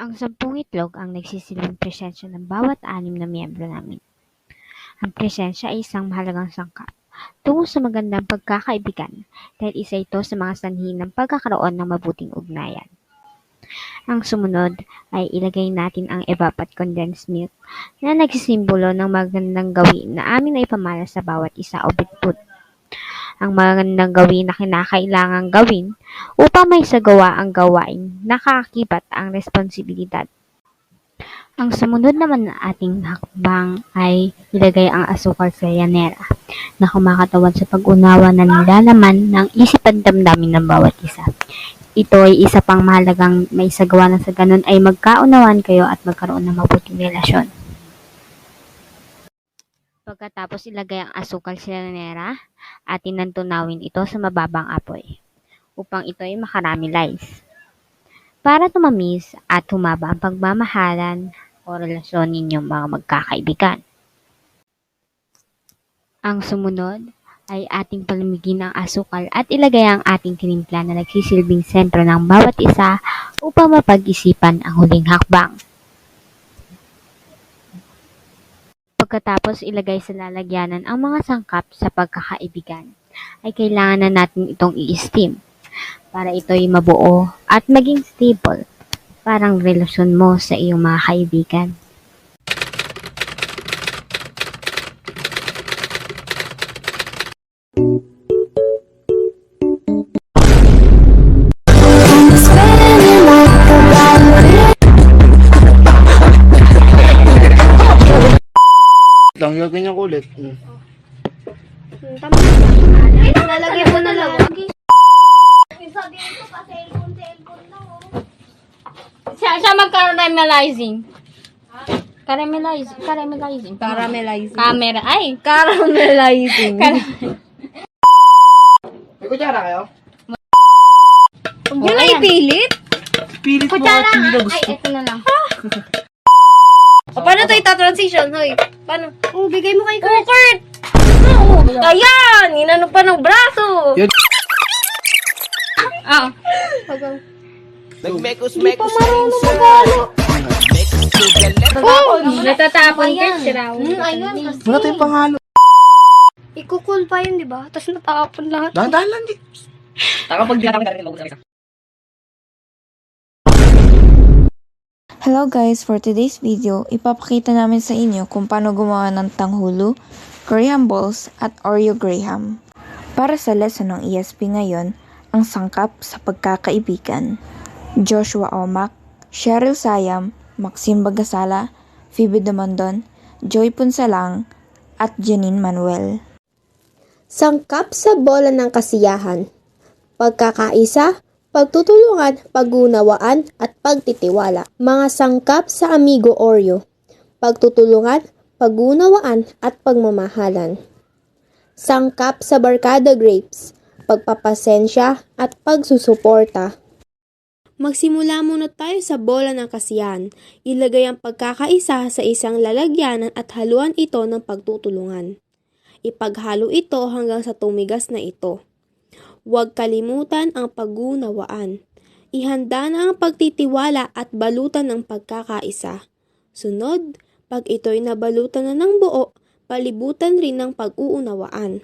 Ang sampung itlog ang nagsisilbing presensya ng bawat anim na miyembro namin. Ang presensya ay isang mahalagang sangkap tungo sa magandang pagkakaibigan dahil isa ito sa mga sanhi ng pagkakaroon ng mabuting ugnayan. Ang sumunod ay ilagay natin ang evapat condensed milk na nagsisimbolo ng magandang gawin na amin na ipamana sa bawat isa o bitput. Ang magandang gawin na kinakailangang gawin upang may sagawa ang gawain nakakakibat ang responsibilidad. Ang sumunod naman na ating hakbang ay ilagay ang asukal sa yanera na kumakatawan sa pag-unawa na nilalaman ng isip at damdamin ng bawat isa. Ito ay isa pang mahalagang may sagawa na sa ganun ay magkaunawan kayo at magkaroon ng mabuting relasyon. Pagkatapos ilagay ang asukal sa yanera, atin nang tunawin ito sa mababang apoy upang ito ay makaramelize. Para tumamis at humaba ang pagmamahalan o relasyon ninyong mga magkakaibigan. Ang sumunod ay ating palamigin ang asukal at ilagay ang ating tinimpla na nagsisilbing sentro ng bawat isa upang mapag-isipan ang huling hakbang. Pagkatapos ilagay sa lalagyanan ang mga sangkap sa pagkakaibigan, ay kailangan na natin itong i-steam para ito'y mabuo at maging stable parang relasyon mo sa iyong mga kaibigan. Mm. Tama. Lalagay mo na lang. Siya, siya mag-caramelizing. Caramelize, caramelizing. Caramelizing. Camera, ay! Caramelizing. May kutsara kayo? Yun ay pilit? Pilit mo at hindi na gusto. Ay, ito na lang. O, paano to ita-transition? Hoy, paano? Oh, bigay mo kay Kurt. Kurt! Oo. Ayan! Inano pa ng braso. Yun. Ah, Nagmekos-mekos Oh, natatapon ka, siraw. Hmm, ayun. Wala tayong pangalo. Ikukul pa yun, di ba? Tapos natapon lahat. Dahan-dahan lang di. Hello guys! For today's video, ipapakita namin sa inyo kung paano gumawa ng tanghulo, Graham balls at Oreo Graham. Para sa lesson ng ESP ngayon, ang sangkap sa pagkakaibigan. Joshua Omak, Cheryl Sayam, Maxine Bagasala, Phoebe Dumondon, Joy Punsalang, at Janine Manuel. Sangkap sa bola ng kasiyahan. Pagkakaisa, pagtutulungan, pagunawaan, at pagtitiwala. Mga sangkap sa Amigo Oreo. Pagtutulungan, pagunawaan, at pagmamahalan. Sangkap sa Barkada Grapes. Pagpapasensya at pagsusuporta. Magsimula muna tayo sa bola ng kasiyahan. Ilagay ang pagkakaisa sa isang lalagyanan at haluan ito ng pagtutulungan. Ipaghalo ito hanggang sa tumigas na ito. Huwag kalimutan ang pagunawaan. Ihanda na ang pagtitiwala at balutan ng pagkakaisa. Sunod, pag ito'y nabalutan na ng buo, palibutan rin ng pag-uunawaan.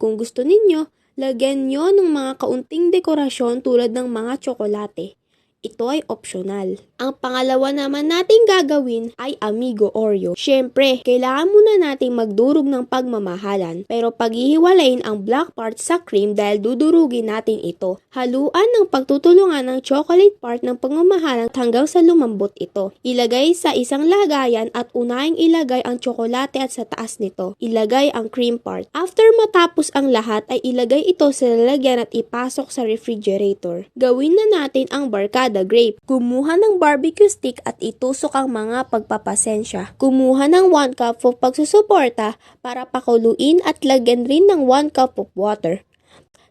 Kung gusto ninyo, lagyan nyo ng mga kaunting dekorasyon tulad ng mga tsokolate. Ito ay optional. Ang pangalawa naman nating gagawin ay Amigo Oreo. Siyempre, kailangan muna nating magdurog ng pagmamahalan. Pero paghihiwalayin ang black part sa cream dahil dudurugin natin ito. Haluan ng pagtutulungan ng chocolate part ng pagmamahalan hanggang sa lumambot ito. Ilagay sa isang lagayan at unahing ilagay ang tsokolate at sa taas nito. Ilagay ang cream part. After matapos ang lahat ay ilagay ito sa lalagyan at ipasok sa refrigerator. Gawin na natin ang barkada grape. Kumuha ng barbecue stick at itusok ang mga pagpapasensya. Kumuha ng 1 cup of pagsusuporta para pakuluin at lagyan rin ng 1 cup of water.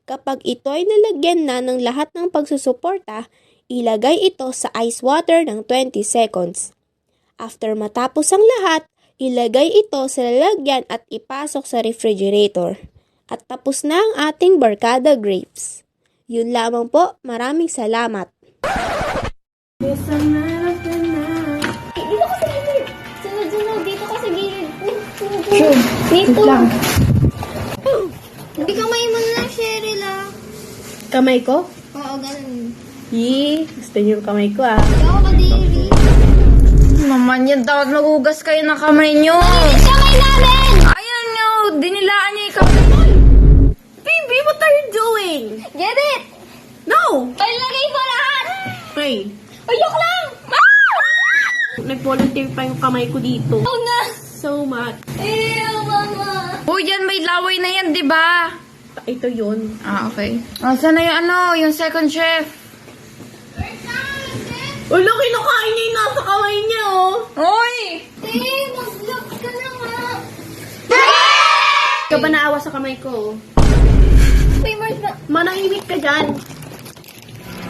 Kapag ito ay nalagyan na ng lahat ng pagsusuporta, ilagay ito sa ice water ng 20 seconds. After matapos ang lahat, ilagay ito sa lalagyan at ipasok sa refrigerator. At tapos na ang ating barkada grapes. Yun lamang po, maraming salamat. Yes, I'm not. Eh, dito kasi gilid. Sunod, sunod. Dito kasi gilid. Sunod, lang. Hindi kamay mo na lang, Cheryl. Kamay ko? Oo, ganun. Yee, gusto niyo kamay ko, ah. Hindi ako kadiri. Naman yan, dapat magugas kayo ng kamay niyo. Ay, kamay namin! Ayan, no. Dinilaan niya yung kamay. Baby, what are you doing? Get it? No! Palagay mo lahat! Okay. Ayok lang! Nag-volunteer pa yung kamay ko dito. Oo nga! So much. Ew, mama! Oh, yan, may laway na yan, di ba? Ito yun. Ah, okay. Oh, sana yung ano, yung second chef. Ulo, kinukain niya yung nasa kamay niya, oh. Oy! Eh, mag-vlog ka na nga! Ka ba naawa sa kamay ko? Uy, Mars ba? Manahimik ka dyan.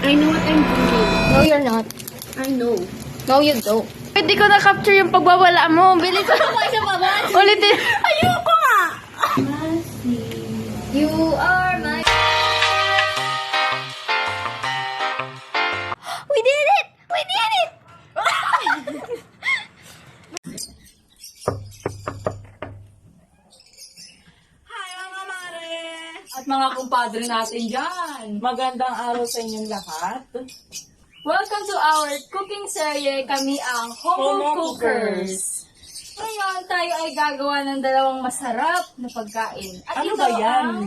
I know what I'm doing. No, you're not. I know. No, you don't. Pwede ko na-capture yung pagwawala mo. Bilis. Siya pa ba? Ulitin. Ayoko nga! You are my... We did it! We did it! At mga kumpadre natin dyan, magandang araw sa inyong lahat. Welcome to our cooking serye, kami ang Homo Homo Cookers. Ngayon, tayo ay gagawa ng dalawang masarap na pagkain. At Ano ito ba yan? ang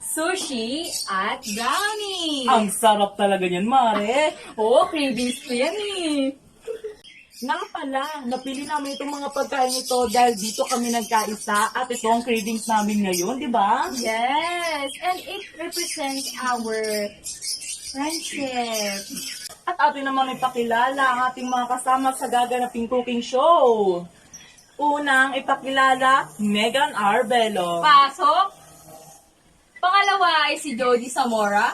sushi at brownie. Ang sarap talaga niyan, Mare. Oo, cravings ko yan eh. Nga pala, napili namin itong mga pagkain ito dahil dito kami nagkaisa at ito ang cravings namin ngayon, di ba? Yes, and it represents our friendship. At atin naman ipakilala ang ating mga kasama sa gaganaping cooking show. Unang ipakilala, Megan Arbelo. Pasok. Pangalawa ay si Jody Zamora.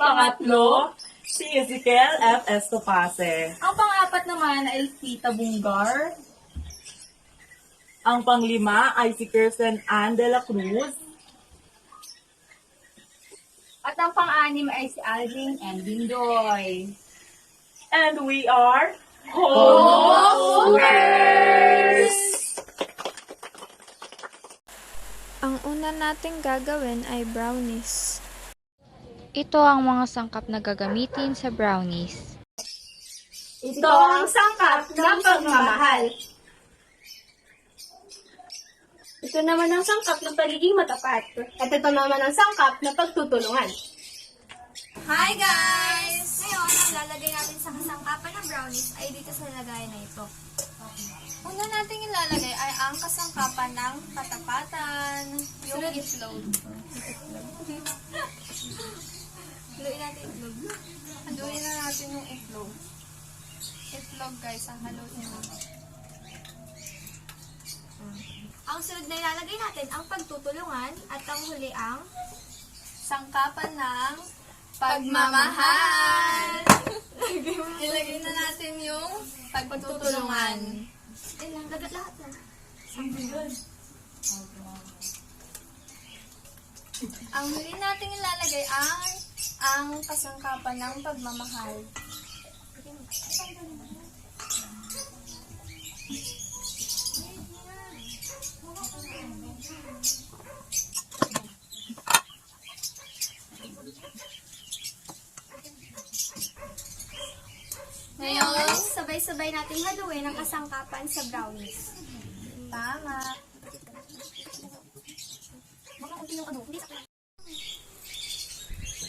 Pangatlo, si Ezekiel F. Estopase. Ang pang-apat naman ay si Tabungar. Ang panglima ay si Kirsten Ann de la Cruz. At ang pang-anim ay si Alvin and Bindoy. And we are Homecookers! Ang una nating gagawin ay brownies. Ito ang mga sangkap na gagamitin sa brownies. Ito ang sangkap ng pagmamahal. Ito naman ang sangkap ng pagiging matapat. At ito naman ang sangkap ng pagtutulungan. Hi guys! Ngayon, ang lalagay natin sa kasangkapan ng brownies ay dito sa lagayan na ito. Una natin ilalagay ay ang kasangkapan ng katapatan, yung itlog. Haluin natin itlog. Haluin na natin yung itlog. Itlog guys, ang haluin natin. Ang sunod na ilalagay natin ang pagtutulungan at ang huli ang sangkapan ng pagmamahal. Ilagay na natin yung pagtutulungan. Ilang lagat lahat na. Ang huli natin ilalagay ang ang kasangkapan ng pagmamahal. Ngayon, sabay-sabay natin haluin ang kasangkapan sa brownies. Tama.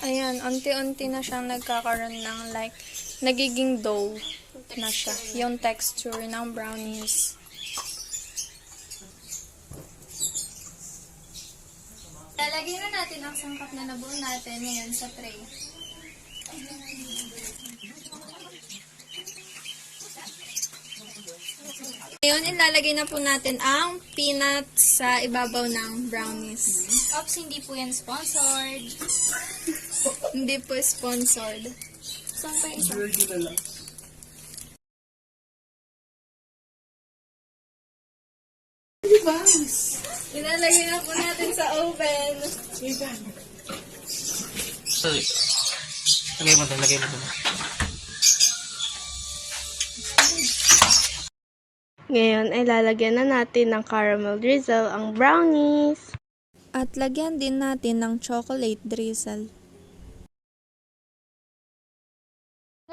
Ayan, unti-unti na siyang nagkakaroon ng like, nagiging dough na siya. Yung texture ng brownies. Lalagay na natin ang sangkap na nabuo natin ngayon sa tray. Ngayon, ilalagay na po natin ang peanut sa ibabaw ng brownies. Oops, hindi po yan sponsored. Hindi po sponsored. Saan pa yung isa? Ilalagay na po natin sa oven. Lagay mo doon, lagay mo doon. Ngayon ay lalagyan na natin ng caramel drizzle ang brownies. At lagyan din natin ng chocolate drizzle.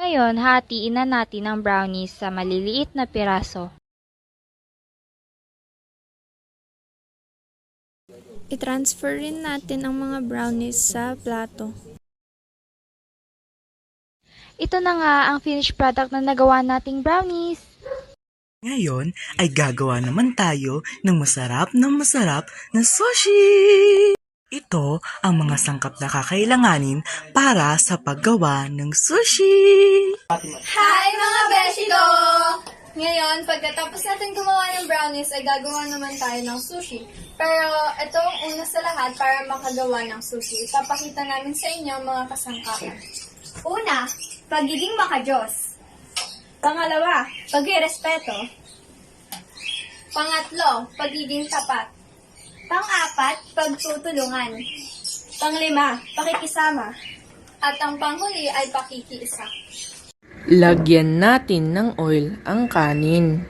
Ngayon, hatiin na natin ang brownies sa maliliit na piraso. I-transfer rin natin ang mga brownies sa plato. Ito na nga ang finished product na nagawa nating brownies. Ngayon ay gagawa naman tayo ng masarap na masarap na sushi! Ito ang mga sangkap na kakailanganin para sa paggawa ng sushi! Hi mga Beshilo! Ngayon, pagkatapos natin gumawa ng brownies, ay gagawa naman tayo ng sushi. Pero ito ang una sa lahat para makagawa ng sushi. Ipapakita namin sa inyo mga kasangkapan. Una, pagiging makajos. Pangalawa, pagrespeto. Pangatlo, pagiging tapat. Pang-apat, pagtutulungan. Panglima, pakikisama. At ang panghuli ay pakikiisa. Lagyan natin ng oil ang kanin.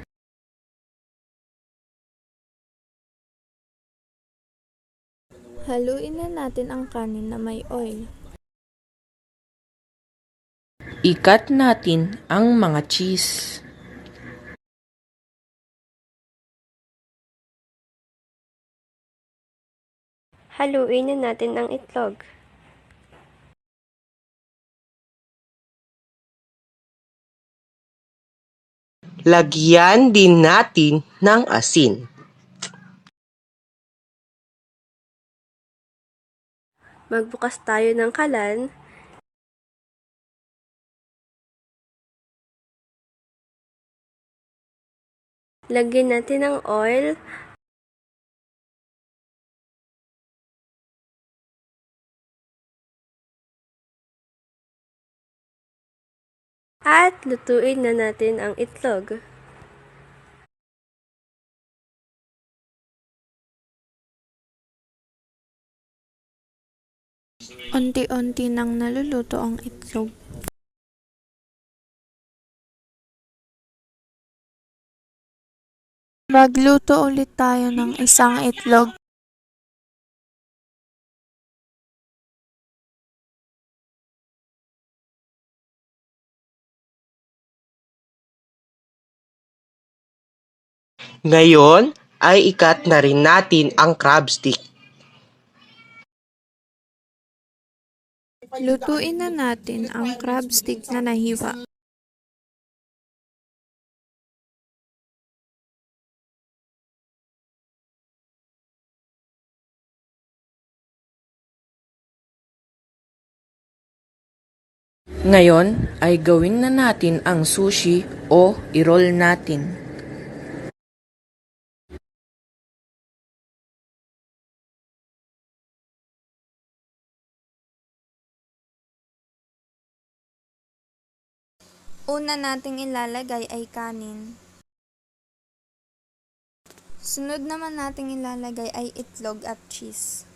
Haluin na natin ang kanin na may oil. Ikat natin ang mga cheese. Haluin na natin ang itlog. Lagyan din natin ng asin. Magbukas tayo ng kalan. Lagyan natin ng oil. At lutuin na natin ang itlog. Unti-unti nang naluluto ang itlog. Magluto ulit tayo ng isang itlog. Ngayon ay ikat na rin natin ang crab stick. Lutuin na natin ang crab stick na nahiwa. Ngayon ay gawin na natin ang sushi o i-roll natin. Una nating ilalagay ay kanin. Sunod naman nating ilalagay ay itlog at cheese.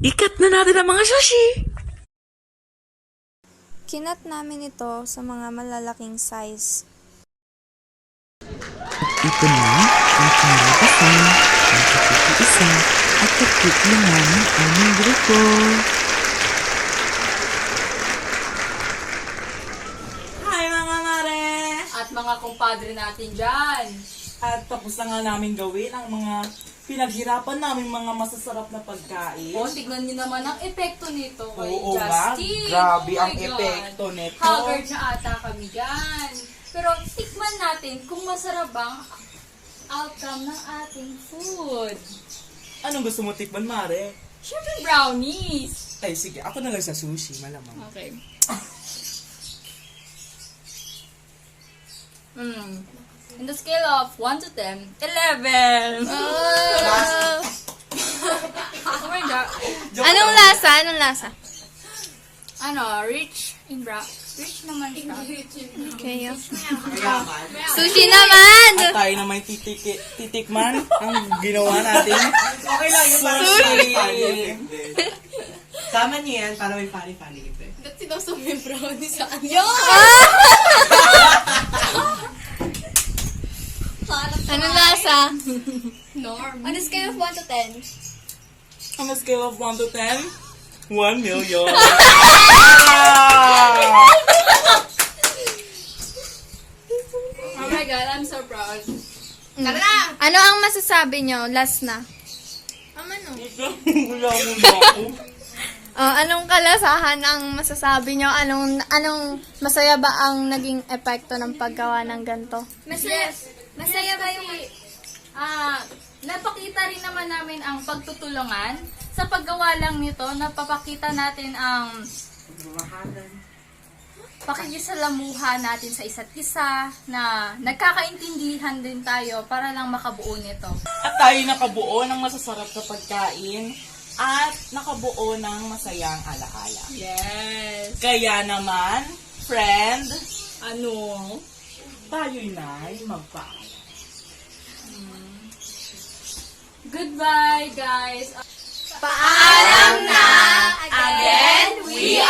Ikat na natin ang mga sushi! Kinat namin ito sa mga malalaking size. Ito na ang kinalabasan ng isa at kapit naman ng aming grupo. Kumpadre natin dyan. At tapos na nga namin gawin ang mga pinaghirapan namin mga masasarap na pagkain. O, tignan niyo naman ang epekto nito kay Oo nga, Justin. grabe Oh ang God. epekto nito. Haggard na ata kami dyan. Pero tikman natin kung masarap bang outcome ng ating food. Anong gusto mo tikman, Mare? Siyempre brownies. Ay, sige. Ako na lang sa sushi, malamang. Okay. Mm. In the scale of 1 to 10, 11! oh my God. Anong lasa? Anong lasa? Ano, rich in brown. Rich naman siya. Okay, oh. Mayaman. Sushi naman! At tayo naman titik titikman ang ginawa natin. Okay lang yun. Sushi! Sama niyo yan para may funny-funny effect. Ba't si daw sa may brownie sa kanya. ano lasa? Norm. On a scale of 1 to 10. On a scale of 1 to 10, 1 million. Oh my God, I'm so proud. Ano ang masasabi nyo? Last na. Ano? Wala mo na ako. Oh, anong kalasahan ang masasabi nyo? Anong, anong masaya ba ang naging epekto ng paggawa ng ganito? Masaya. Masaya ba yung... Ah, napakita rin naman namin ang pagtutulungan. Sa paggawa lang nito, napapakita natin ang pakikisalamuha natin sa isa't isa na nagkakaintindihan din tayo para lang makabuo nito. At tayo nakabuo ng masasarap na pagkain at nakabuo ng masayang alaala. Yes! Kaya naman, friend, Ano? Tayo'y na'y magpaalam. Goodbye, guys! Paalam na! Again, we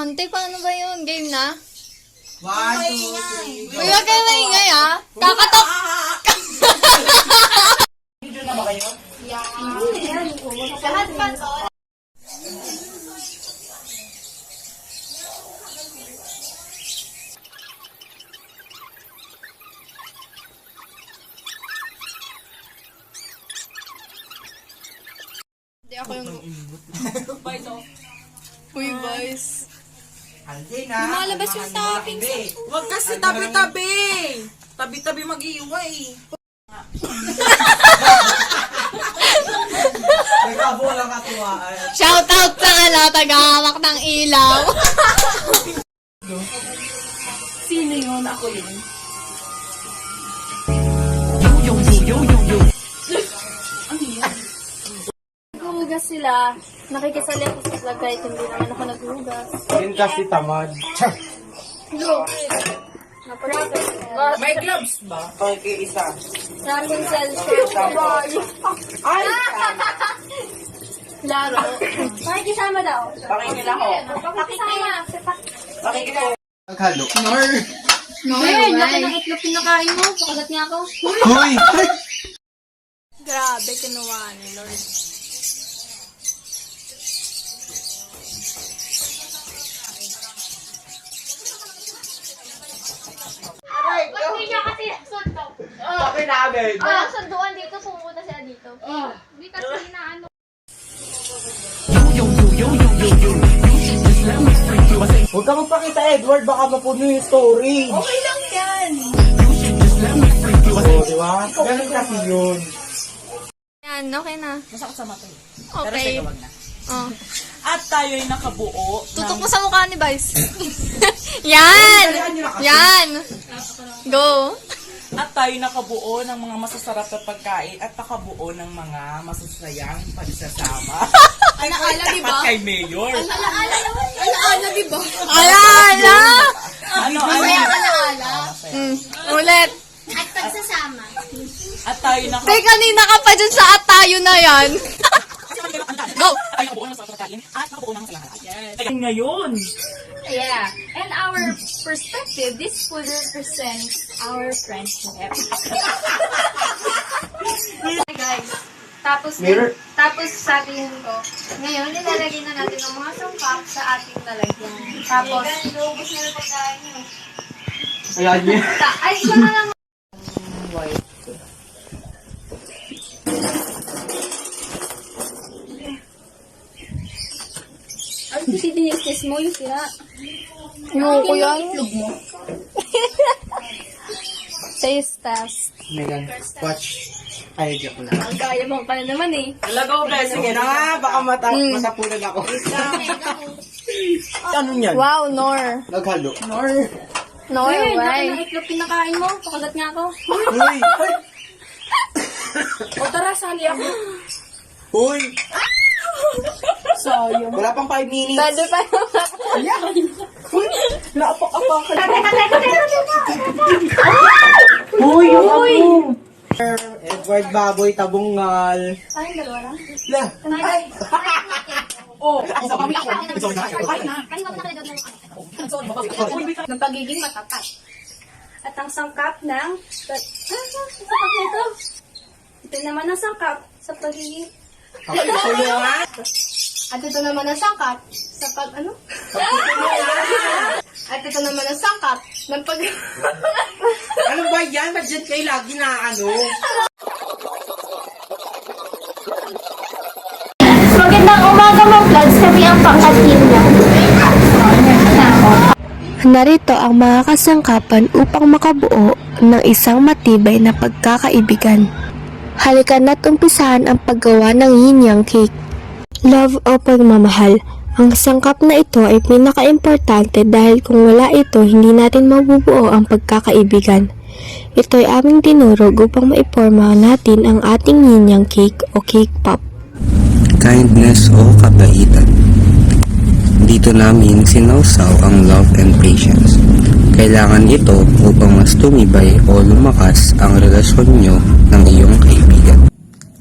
Ante, paano ba yun? Game na? One, two, three, Uy, wag kayo maingay ah. Kakatok! Video na ba kayo? Lahat pa to. Hindi ako yung... Uy, boys. Alden na. Lumalabas yung toppings. Huwag kasi tabi-tabi! Tabi-tabi. Nagkabola ka tuwaan. Shoutout sa ala, tagahawak ng ilaw. Sino yun? Ako yun. Naghuhugas sila. Nakikisali ako sa vlog kahit hindi naman ako naghuhugas. Yun kasi tamad. May gloves ba? Okay, isa. Rapunzel shirt. Ay! Laro. Pakikisama daw. Pakinggan ako. Pakikisama. Pakinggan ako. Naghalo. Ngayon, laki ng itlog pinakain mo. Pakagat niya ako. Hoy! Grabe, kinuha ni Lord. Bakit namin? Walang sunduan dito. Pumunta sila dito. Hindi kasi inaano. Huwag ka magpakita, Edward. Baka mapuno yung story. Okay lang yan! Oo, di ba? Ganun kasi yun. Yan, okay na. Masakit sa mata. eh. Pero Okay. sige, wag na. Oh. At tayo'y nakabuo Tutok ng... mo sa mukha ni Vice. Yan! Yan! Go! At tayo nakabuo ng mga masasarap na pagkain at nakabuo ng mga masasayang pagsasama. Alaala, di ba? Kay Mayor. Alaala. Alaala, di ba? Alaala! Ano, ano? Masaya alaala. Mm. Ulit. At pagsasama. At tayo naka... Tay, kanina ka pa dyan sa atayo na yan. Go! At tayo nakabuo ng masasarap na pagkain at nakabuo ng alaala. Yes. Ngayon, Yeah. And our perspective, this food represents our friendship. Hi guys. Tapos, Mirror. tapos sabihin ko, ngayon nilalagay na natin ang mga sangkap sa ating lalagyan. Tapos, naubos na yung pagkain nyo. Ayan niya. Ay, isa na lang. Ay, kasi dinikis mo yung sira. Ayoko yan. Taste test. Megan, watch. Ay, joke lang. Ang gaya mo pa na naman eh. Alago, bless. Sige na nga. Baka mata matapunan ako. ano yan? Wow, Nor. Naghalo. Nor. Nor, laki why? ng itlog pinakain mo. Pakagat nga ako. Uy! Uy! O tara, sali ako. Uy! Sayang. Wala pang 5 minutes. Pwede pa Naapak-apak. Uy! Uy! Edward Baboy Tabungal. Ay, dalawa lang. La! Ay, Oh, isa kami ako. Ay na. kanina ko nakalagod ng ng pagiging matapat. At ang sangkap ng... Ah, sangkap na ito. Ito naman ang sangkap sa pagiging... At ito naman ang sangkap sa pag... Ano? At ito naman ang sangkap ng pag... Ano ba yan? Ba't dyan kayo lagi na ano? Magandang umaga mga vlogs. Kami ang pang-atim niya. Narito ang mga kasangkapan upang makabuo ng isang matibay na pagkakaibigan. Halika na't umpisahan ang paggawa ng yin yang cake. Love o pagmamahal. Ang sangkap na ito ay pinaka-importante dahil kung wala ito, hindi natin mabubuo ang pagkakaibigan. Ito ay aming dinurog upang maiporma natin ang ating yin yang cake o cake pop. kindness o kabaitan. Dito namin sinausaw ang love and patience. Kailangan ito upang mas tumibay o lumakas ang relasyon nyo ng iyong kaibigan.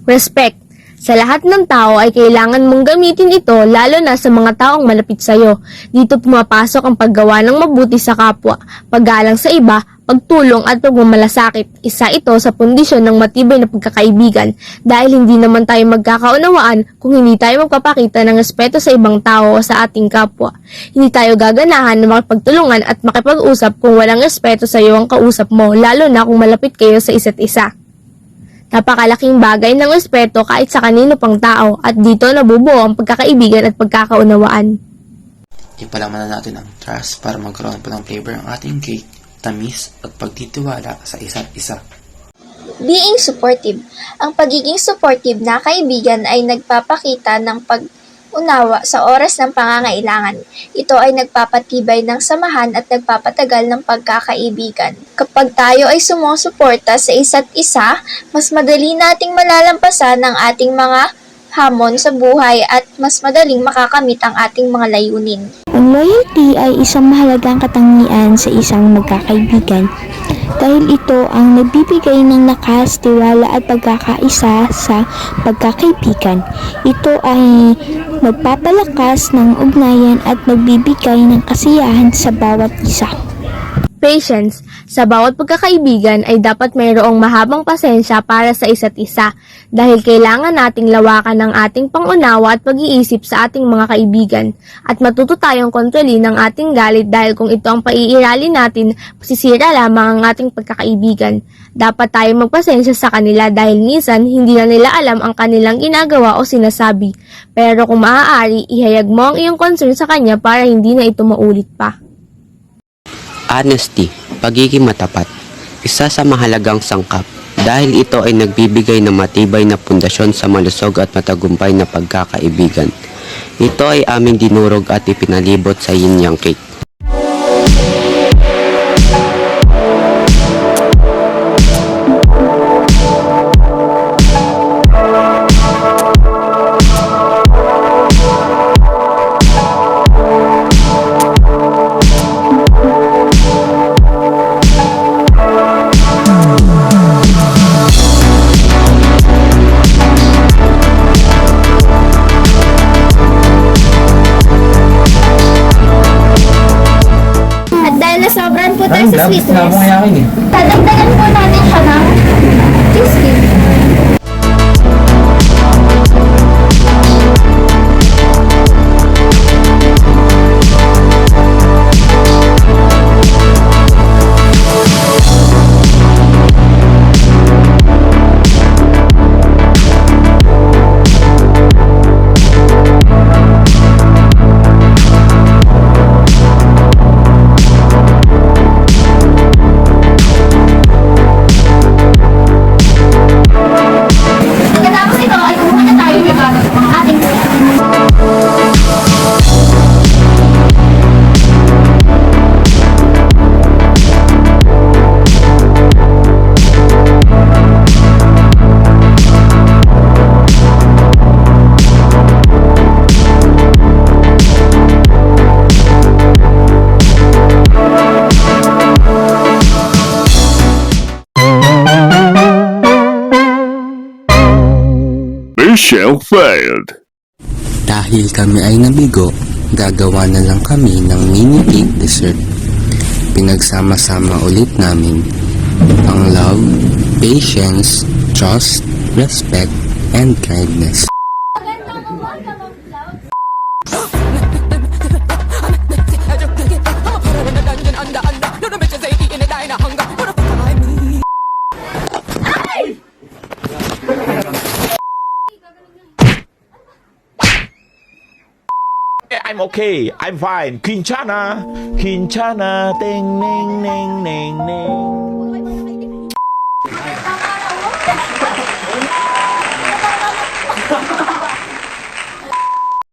Respect. Sa lahat ng tao ay kailangan mong gamitin ito lalo na sa mga taong malapit sa iyo. Dito pumapasok ang paggawa ng mabuti sa kapwa, paggalang sa iba, pagtulong at pagmamalasakit. Isa ito sa pundisyon ng matibay na pagkakaibigan dahil hindi naman tayo magkakaunawaan kung hindi tayo magpapakita ng respeto sa ibang tao o sa ating kapwa. Hindi tayo gaganahan na makipagtulungan at makipag-usap kung walang respeto sa iyo ang kausap mo lalo na kung malapit kayo sa isa't isa. Napakalaking bagay ng respeto kahit sa kanino pang tao at dito nabubuo ang pagkakaibigan at pagkakaunawaan. Ipalaman na natin ang trust para magkaroon po ng flavor ang ating cake, tamis at pagtitiwala sa isa't isa. Being supportive. Ang pagiging supportive na kaibigan ay nagpapakita ng pag-unawa sa oras ng pangangailangan. Ito ay nagpapatibay ng samahan at nagpapatagal ng pagkakaibigan. Kapag tayo ay sumusuporta sa isa't isa, mas madali nating malalampasan ang ating mga hamon sa buhay at mas madaling makakamit ang ating mga layunin. Ang loyalty ay isang mahalagang katangian sa isang magkakaibigan dahil ito ang nagbibigay ng lakas, tiwala at pagkakaisa sa pagkakaibigan. Ito ay nagpapalakas ng ugnayan at nagbibigay ng kasiyahan sa bawat isa. Patience. Sa bawat pagkakaibigan ay dapat mayroong mahabang pasensya para sa isa't isa dahil kailangan nating lawakan ng ating pangunawa at pag-iisip sa ating mga kaibigan at matuto tayong kontrolin ang ating galit dahil kung ito ang paiirali natin, masisira lamang ang ating pagkakaibigan. Dapat tayong magpasensya sa kanila dahil minsan hindi na nila alam ang kanilang ginagawa o sinasabi. Pero kung maaari, ihayag mo ang iyong concern sa kanya para hindi na ito maulit pa. Honesty, pagiging matapat, isa sa mahalagang sangkap dahil ito ay nagbibigay ng matibay na pundasyon sa malusog at matagumpay na pagkakaibigan. Ito ay aming dinurog at ipinalibot sa yin yang cake. Nasobran po tayo sa sweetness, dadagdagan po natin siya Mission failed. Dahil kami ay nabigo, gagawa na lang kami ng mini cake dessert. Pinagsama-sama ulit namin ang love, patience, trust, respect, and kindness. I'm okay. I'm fine. Quinchana. Quinchana. Ting, ning, ning, ning, ning.